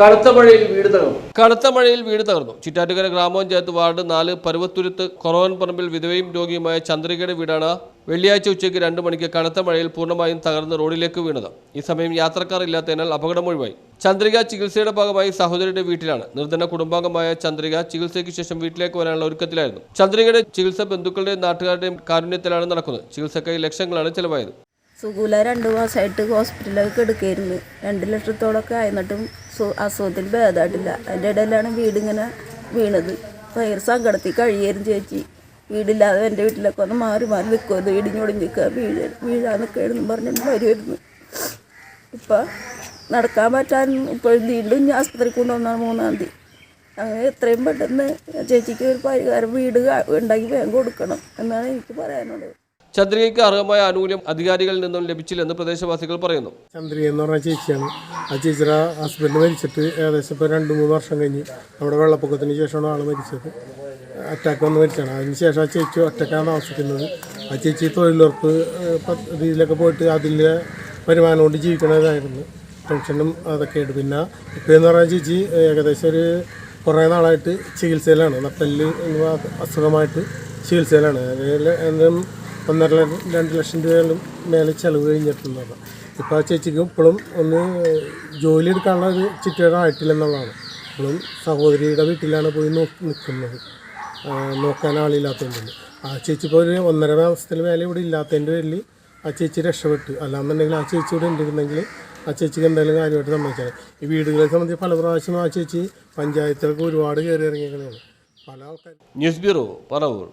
കടുത്ത മഴയിൽ വീട് തകർന്നു. കടുത്ത മഴയിൽ വീട് തകർന്നു. ചിറ്റാറ്റുകര ഗ്രാമപഞ്ചായത്ത് വാർഡ് നാല് പരുവത്തുരുത്ത് കൊറോൻ പറമ്പിൽ വിധവയും രോഗിയുമായ ചന്ദ്രികയുടെ വീടാണ് വെള്ളിയാഴ്ച ഉച്ചയ്ക്ക് രണ്ട് മണിക്ക് കനത്ത മഴയിൽ പൂർണമായും തകർന്ന് റോഡിലേക്ക് വീണത്. ഈ സമയം യാത്രക്കാർ ഇല്ലാത്തതിനാൽ അപകടം ഒഴിവായി. ചന്ദ്രിക ചികിത്സയുടെ ഭാഗമായി സഹോദരിയുടെ വീട്ടിലാണ്. നിർധന കുടുംബാംഗമായ ചന്ദ്രിക ചികിത്സയ്ക്ക് ശേഷം വീട്ടിലേക്ക് വരാനുള്ള ഒരുക്കത്തിലായിരുന്നു. ചന്ദ്രികയുടെ ചികിത്സ ബന്ധുക്കളുടെയും നാട്ടുകാരുടെയും കാരുണ്യത്തിലാണ് നടക്കുന്നത്. ചികിത്സക്കായി ലക്ഷങ്ങളാണ് ചെലവായത്. സുഖൂല രണ്ട് മാസമായിട്ട് ഹോസ്പിറ്റലിലേക്ക് എടുക്കായിരുന്നു. രണ്ട് ലക്ഷത്തോളമൊക്കെ ആയിരുന്നിട്ടും സു- അസുഖത്തിൽ ഭേദമായിട്ടില്ല അതിന്റെ ഇടയിലാണ് വീടിങ്ങനെ വീണത്. ഭയങ്കര സങ്കടത്തിൽ കഴിയായിരുന്നു ചേച്ചി. വീടില്ലാതെ എന്റെ വീട്ടിലൊക്കെ ഒന്ന് മാറി മാറി നിൽക്കുമത് ഇടിഞ്ഞൊടിഞ്ഞ് നിൽക്കുക വീഴ വീഴാൻ നിൽക്കുകയായിരുന്നു പറഞ്ഞിട്ട് വരുമായിരുന്നു ഇപ്പം നടക്കാൻ പറ്റാൻ ഇപ്പോൾ വീണ്ടും ഞാൻ ആസ്പത്രിക്ക് കൊണ്ടുവന്നാണ് മൂന്നാം തീയതി. അങ്ങനെ എത്രയും പെട്ടെന്ന് ചേച്ചിക്ക് ഒരു പരിഹാരം വീട് ഉണ്ടാക്കി വേഗം കൊടുക്കണം എന്നാണ് എനിക്ക് പറയാനുള്ളത്. ചന്ദ്രികയ്ക്ക് അർഹമായ ആനുകൂല്യം അധികാരികളിൽ നിന്നും ലഭിച്ചില്ലെന്ന് പ്രദേശവാസികൾ പറയുന്നു. ചന്ദ്രിക എന്ന് പറഞ്ഞ ചേച്ചിയാണ്. ആ ചേച്ചിയുടെ ഹസ്ബൻഡ് മരിച്ചിട്ട് ഏകദേശം ഇപ്പോൾ രണ്ട് മൂന്ന് വർഷം കഴിഞ്ഞ് നമ്മുടെ വെള്ളപ്പൊക്കത്തിന് ശേഷമാണ് ആൾ മരിച്ചത്. അറ്റാക്ക് വന്ന് മരിച്ചാണ് അതിന് ശേഷം ആ ചേച്ചി ഒറ്റക്കാണ് താമസിക്കുന്നത് ആ ചേച്ചി തൊഴിലുറപ്പ് പദ്ധതിയിലൊക്കെ പോയിട്ട് അതിന്റെ വരുമാനം കൊണ്ട് ജീവിക്കണതായിരുന്നു. പെൻഷനും അതൊക്കെ ആയിട്ട് പിന്നെ ഇപ്പോൾ എന്ന് പറഞ്ഞാൽ ചേച്ചി ഏകദേശം ഒരു കുറേ നാളായിട്ട് ചികിത്സയിലാണ്. നട്ടൽ അസുഖമായിട്ട് ചികിത്സയിലാണ്. അതിൽ ഒന്നര രണ്ട് ലക്ഷം രൂപയിലും മേലെ ചിലവ് കഴിഞ്ഞിട്ടുള്ളത്. ഇപ്പോൾ ആ ചേച്ചിക്ക് ഇപ്പോഴും ഒന്ന് ജോലി എടുക്കാനുള്ള ഒരു ചുറ്റുപാട് ആയിട്ടില്ലെന്നുള്ളതാണ് ഇപ്പോഴും സഹോദരിയുടെ വീട്ടിലാണ് പോയി നോക്കി നിൽക്കുന്നത് നോക്കാൻ ആളില്ലാത്തതിന്റെ ആ ചേച്ചി ഇപ്പോൾ ഒരു ഒന്നര മാസത്തിൽ മേലെ ഇവിടെ ഇല്ലാത്തതിന്റെ പേരിൽ ആ ചേച്ചി രക്ഷപ്പെട്ടു. അല്ലാന്നുണ്ടെങ്കിൽ ആ ചേച്ചി ഇവിടെ ഉണ്ടിരുന്നെങ്കിൽ ആ ചേച്ചിക്ക് എന്തായാലും കാര്യമായിട്ട് സംഭവിച്ചാൽ ഈ വീടുകളെ സംബന്ധിച്ച് പല പ്രാവശ്യം ആ ചേച്ചി പഞ്ചായത്തിലൊക്കെ ഒരുപാട് കയറി ഇറങ്ങിയാണ് പല ആൾക്കാർ ന്യൂസ് ബ്യൂറോ പറവൂർ.